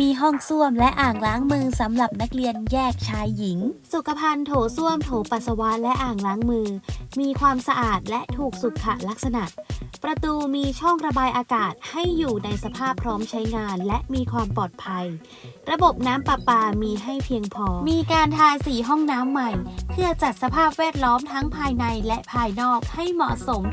มีห้องส้วมและอ่างล้างมือสำหรับนักเรียนแยกชายหญิง สุขภัณฑ์โถส้วมโถปัสสาวะและอ่างล้างมือ มีความสะอาดและถูกสุขลักษณะ ประตูมีช่องระบายอากาศให้อยู่ในสภาพพร้อมใช้งานและมีความปลอดภัย ระบบน้ำประปามีให้เพียงพอ มีการทาสีห้องน้ำใหม่ เพื่อจัดสภาพแวดล้อมทั้งภายในและภายนอกให้เหมาะสม